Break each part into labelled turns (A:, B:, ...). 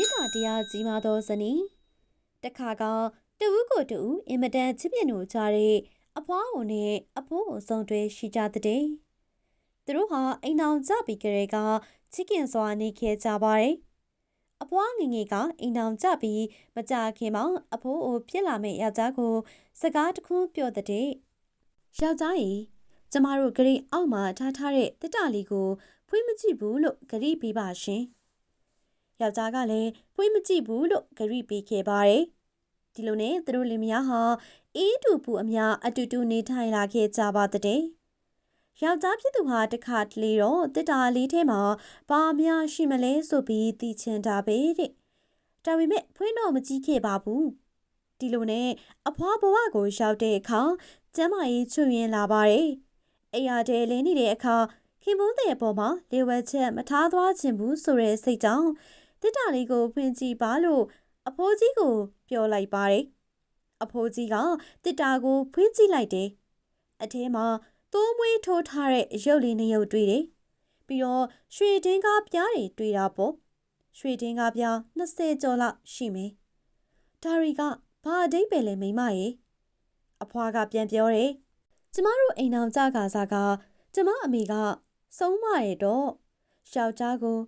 A: မြစ်တာတရားကြီးမားသောဇနီးတခါကတဦးကိုတဦးအင်မတန်ချစ်မြတ်နိုကြတဲ့အဖွားကိုနဲ့အဖိုးကိုစုံတွဲရှိကြတဲ့သူတို့ဟာအိမ်အောင်ကြပြီးကြတဲ့ကချစ်ခင်စွာနေခဲ့ကြပါတယ်အဖွားငယ်ငယ်ကအိမ်အောင်ကြပြီးမကြခင်မှာအဖိုးကိုပြစ်လာမယ့်ယောက်ျားကို စကားတခုပြောတဲ့ယောက်ျားကြီးကျမတို့ဂရိအောက်မှာထားထားတဲ့တစ်တလီကို ဖွေးမကြည့်ဘူးလို့ဂရိပေးပါရှင်။ ယောက်ျားကလည်းဖွေးမကြည့်ဘူးလို့ဂရိပေးခဲ့ပါတယ်။ဒီလိုနဲ့သူတို့လင်မယားဟာအေးတူပူအများအတူတူနေထိုင်လာခဲ့ကြပါတဲ့။ယောက်ျားဖြစ်သူဟာတခါတလေတော့တစ်တာလေးထဲမှာဘာများရှိမလဲဆိုပြီးသိချင်တာပဲတဲ့။ဒါပေမဲ့ဖွေးတော့မကြည့်ခဲ့ပါဘူး။ဒီလိုနဲ့အဖွားဘဝကိုရောက်တဲ့အခါကျမ်းမာရေးချွတ်ရင်လာပါတယ်။အိယာတဲလင်းနေတဲ့အခါခင်မုန်းတဲ့အပေါ်မှာလေဝက်ချက်မထားသွားခြင်းဘူးဆိုတဲ့စိတ်ကြောင့် တစ်တာလေးကိုဖွင့်ကြည့်ပါလို့အဖိုးကြီးကိုပြောလိုက်ပါတယ်။အဖိုးကြီးကတစ်တာကိုဖွင့်ကြည့်လိုက်တယ်။အထဲမှာသိုးမွေးထိုးထားတဲ့ရုပ်လေးနှစ်ရုပ်တွေ့တယ်။ပြီးတော့ရွှေတင်းကားပြားတွေတွေ့တာပေါ့။ရွှေတင်းကားပြား20ကျော်လောက်ရှိမယ်။ဒါရီကဘာအတိတ်ပဲလဲမိမရေ။အဖွားကပြန်ပြောတယ်။ကျမတို့အိမ်အောင်ကြကာစားကကျမအမေကဆုံးမရတော့ယောက်ျားကို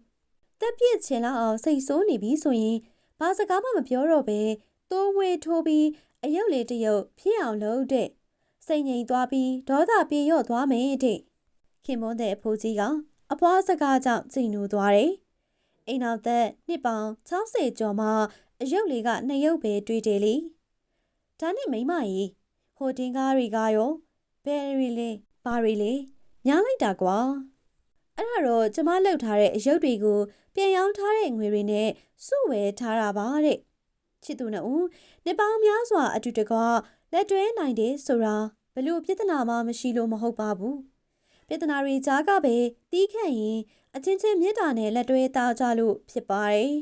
A: တက်ပြစ်ချင်လောက်အောင်စိတ်ဆိုးနေပြီဆိုရင်ဘာစကားမှမပြောတော့ပဲတိုးဝေးထိုးပြီးအယုတ်လေးတရုပ်ဖြစ်အောင်လုပ်တဲ့စိတ်ငြိမ်သွားပြီးဒေါသပြေရော့သွားမယ်တဲ့ခင်မွန်းတဲ့အဖိုးကြီးကအဖွားစကားကြောင့်စိတ်နူသွားတယ်အိမ်နောက်သက်နှစ်ပေါင်60ကျော်မှအယုတ်လေးကနှစ်ရုပ်ပဲတွေ့တယ်လေဒါနဲ့မိမကြီးဟိုတင်ကားတွေကရောဘယ်ရီလေးဘာရီလေးညားလိုက်တာကွာ အဲ့ဒါတော့ကျမလှုပ်ထားတဲ့အရုပ်တွေကိုပြန်ရောင်းထားတဲ့ငွေတွေနဲ့စုဝယ်ထားတာပါတဲ့ချစ်သူနှစ်ဦးနှစ်ပေါင်းများစွာအတူတကွလက်တွဲနိုင်တယ်ဆိုတာဘလို့ပြဿနာမှမရှိလို့မဟုတ်ပါဘူးပြဿနာတွေကြားကပဲတီးခန့်ရင်အချင်းချင်းမြတ်တာနဲ့လက်တွဲသားကြလို့ဖြစ်ပါတယ်